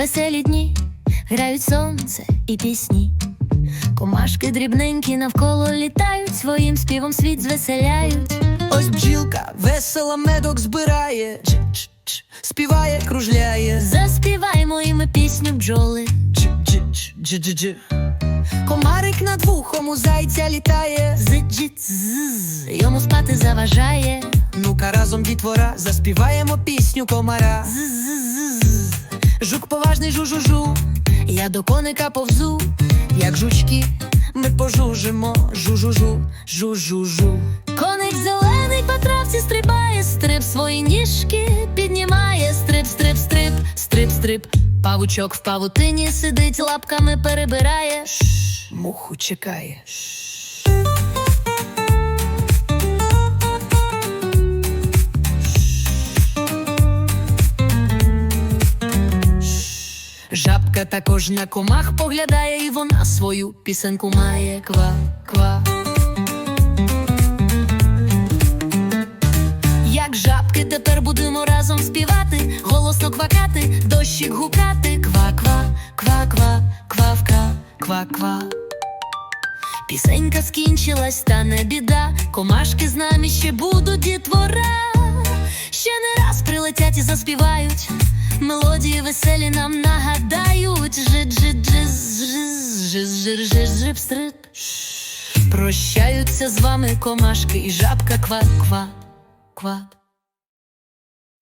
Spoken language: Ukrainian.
Веселі дні, грають сонце і пісні. Комашки дрібненькі навколо літають, своїм співом світ звеселяють. Ось бджілка весело медок збирає, Дж-дж-дж, співає, кружляє. Заспіваймо і ми пісню бджоли. Дж-дж-дж-дж-дж. Комарик над вухом у зайця літає. Зиджить йому спати заважає. Ну-ка разом дітвора, заспіваємо пісню комара. З-з-з-з. Жук поважний жу-жу-жу, Я до коника повзу. як жучки, ми пожужимо, жу-жу-жу, жу-жу-жу. Коник зелений по травці стрибає, стрип свої ніжки піднімає, стрип, стрип, стрип, стрип, стрип. Павучок в павутині сидить, лапками перебирає. Муху чекає. Жабка також на комах поглядає, і вона свою пісеньку має ква, ква. Як жабки тепер будемо разом співати, голосно квакати, дощик гукати, ква, ква, ква, ква, квавка, ква, ква. Пісенька скінчилась, та не біда. Комашки з нами ще будуть дітвора. Ще не раз прилетять і заспівають. Мелодії веселі нам нагадають. Стрип. Прощаються з вами комашки і жабка ква, ква, ква.